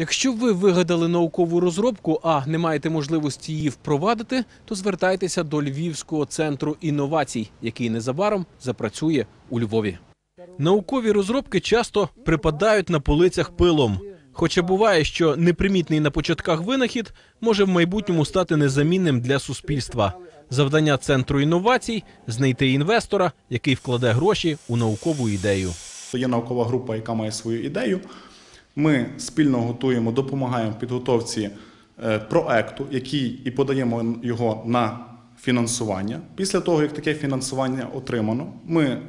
Якщо ви вигадали наукову розробку, а не маєте можливості її впровадити, то звертайтеся до Львівського центру інновацій, який незабаром запрацює у Львові. Наукові розробки часто припадають на полицях пилом. Хоча буває, що непримітний на початках винахід може в майбутньому стати незамінним для суспільства. Завдання центру інновацій знайти інвестора, який вкладе гроші у наукову ідею. Є наукова група, яка має свою ідею. Ми спільно готуємо, допомагаємо підготовці е, проекту, який і подаємо його на фінансування. Після того, як таке фінансування отримано, ми, е,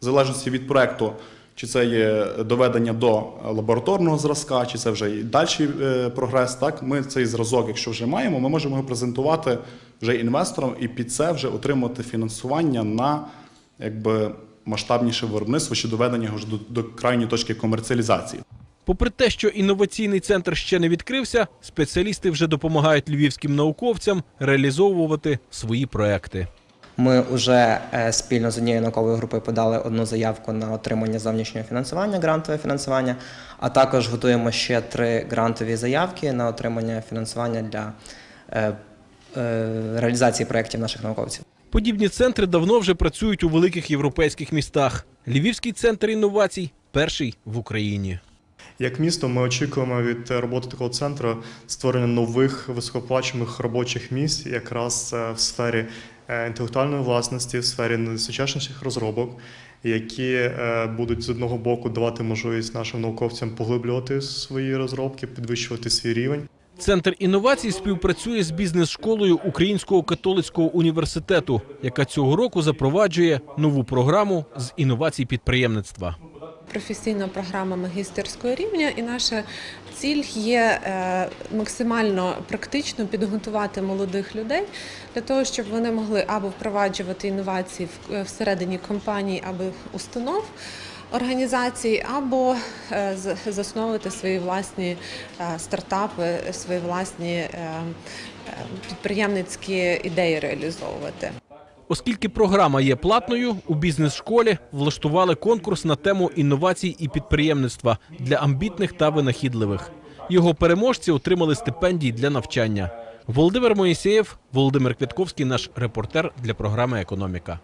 в залежності від проекту, чи це є доведення до лабораторного зразка, чи це вже і дальший е, прогрес. Так, ми цей зразок, якщо вже маємо, ми можемо його презентувати вже інвесторам і під це вже отримати фінансування на якби масштабніше виробництво чи доведення його до, до крайньої точки комерціалізації. Попри те, що інноваційний центр ще не відкрився, спеціалісти вже допомагають львівським науковцям реалізовувати свої проекти. Ми вже е, спільно з однією науковою групою подали одну заявку на отримання зовнішнього фінансування, грантове фінансування, а також готуємо ще три грантові заявки на отримання фінансування для е, реалізації проєктів наших науковців. Подібні центри давно вже працюють у великих європейських містах. Львівський центр інновацій перший в Україні. Як місто, ми очікуємо від е, роботи такого центру створення нових високоплачуваних робочих місць, якраз е, в сфері е, інтелектуальної власності, в сфері найсучасніших розробок, які е, будуть з одного боку давати можливість нашим науковцям поглиблювати свої розробки, підвищувати свій рівень. Центр інновацій співпрацює з бізнес-школою Українського католицького університету, яка цього року запроваджує нову програму з інновацій підприємництва. професійна програма магістерського рівня, і наша ціль є е, максимально практично підготувати молодих людей для того, щоб вони могли або впроваджувати інновації в- всередині компаній або установ. Організацій або е, засновувати свої власні е, стартапи, свої власні е, підприємницькі ідеї реалізовувати. Оскільки програма є платною, у бізнес-школі влаштували конкурс на тему інновацій і підприємництва для амбітних та винахідливих. Його переможці отримали стипендії для навчання. Володимир Моїсеєв, Володимир Квятковський, наш репортер для програми Економіка.